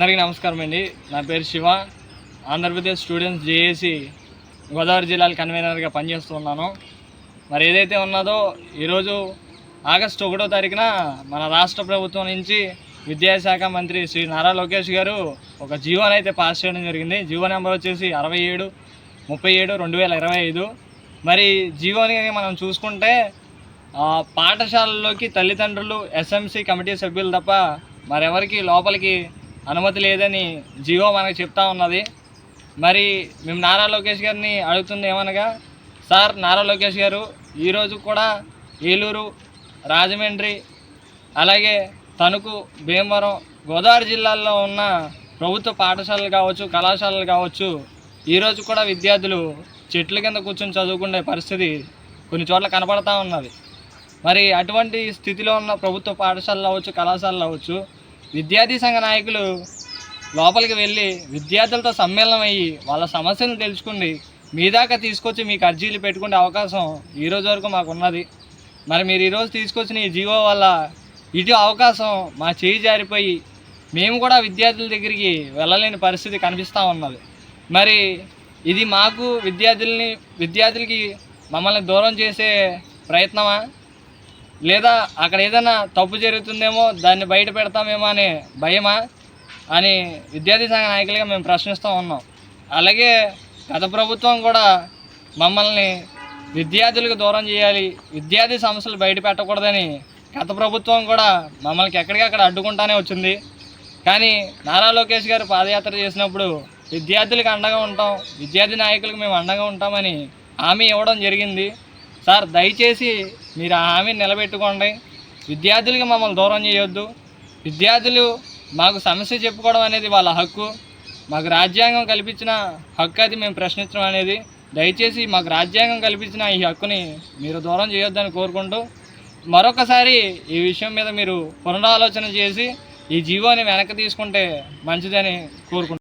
అందరికీ నమస్కారం అండి. నా పేరు శివ. ఆంధ్రప్రదేశ్ స్టూడెంట్స్ జేఏసీ గోదావరి జిల్లాలో కన్వీనర్గా పనిచేస్తున్నాను మరి ఏదైతే ఉన్నదో ఈరోజు ఆగస్టు ఒకటో తారీఖున మన రాష్ట్ర ప్రభుత్వం నుంచి విద్యాశాఖ మంత్రి శ్రీ నారా లోకేష్ గారు ఒక జీవోని అయితే పాస్ చేయడం జరిగింది. జీవో నెంబర్ వచ్చేసి అరవై ఏడు ముప్పై ఏడు రెండు వేల ఇరవై ఐదు. మరి జీవోని మనం చూసుకుంటే ఆ, తల్లిదండ్రులు ఎస్ఎంసీ కమిటీ సభ్యులు తప్ప మరెవరికి లోపలికి అనుమతి లేదని జియో మనకు చెప్తా ఉన్నది. మరి మేము నారా లోకేష్ గారిని అడుగుతుంది ఏమనగా సార్ నారా లోకేష్ గారు ఈరోజు కూడా ఏలూరు రాజమండ్రి అలాగే తణుకు భీమవరం గోదావరి జిల్లాల్లో ఉన్న ప్రభుత్వ పాఠశాలలు కావచ్చు కళాశాలలు కావచ్చు ఈరోజు కూడా విద్యార్థులు చెట్ల కింద కూర్చొని చదువుకునే పరిస్థితి కొన్ని చోట్ల కనపడతా ఉన్నది. మరి అటువంటి స్థితిలో ఉన్న ప్రభుత్వ పాఠశాలలు అవ్వచ్చు కళాశాలలు అవ్వచ్చు విద్యార్థి సంఘ నాయకులు లోపలికి వెళ్ళి విద్యార్థులతో సమ్మేళనం అయ్యి వాళ్ళ సమస్యలను తెలుసుకుని మీ దాకా తీసుకొచ్చి మీకు అర్జీలు పెట్టుకునే అవకాశం ఈరోజు వరకు మాకు ఉన్నది మరి మీరు ఈరోజు తీసుకొచ్చిన ఈ జీవో వల్ల ఇటు అవకాశం మా చేయి జారిపోయి మేము కూడా విద్యార్థుల దగ్గరికి వెళ్ళలేని పరిస్థితి కనిపిస్తూ ఉన్నది. మరి ఇది మాకు విద్యార్థుల్ని విద్యార్థులకి మమ్మల్ని దూరం చేసే ప్రయత్నమా? లేదా అక్కడ ఏదైనా తప్పు జరుగుతుందేమో దాన్ని బయట పెడతామేమో అనే భయమా? అని విద్యార్థి సంఘ నాయకులుగా మేము ప్రశ్నిస్తూ ఉన్నాం. అలాగే గత ప్రభుత్వం కూడా మమ్మల్ని విద్యార్థులకు దూరం చేయాలి విద్యార్థి సమస్యలు బయట పెట్టకూడదని గత ప్రభుత్వం కూడా మమ్మల్ని ఎక్కడికక్కడ అడ్డుకుంటానే వచ్చింది. కానీ నారా లోకేష్ గారు పాదయాత్ర చేసినప్పుడు విద్యార్థులకు అండగా ఉంటాం విద్యార్థి నాయకులకు మేము అండగా ఉంటామని హామీ ఇవ్వడం జరిగింది. సార్ దయచేసి మీరు ఆ హామీని నిలబెట్టుకోండి. విద్యార్థులకి మమ్మల్ని దూరం చేయొద్దు. విద్యార్థులు మాకు సమస్య చెప్పుకోవడం అనేది వాళ్ళ హక్కు. మాకు రాజ్యాంగం కల్పించిన హక్కు అది మేము ప్రశ్నించడం అనేది. దయచేసి మాకు రాజ్యాంగం కల్పించిన ఈ హక్కుని మీరు దూరం చేయొద్దని కోరుకుంటూ మరొకసారి ఈ విషయం మీద మీరు పునరాలోచన చేసి ఈ జీవోని వెనక్కి తీసుకుంటే మంచిదని కోరుకుంటున్నాను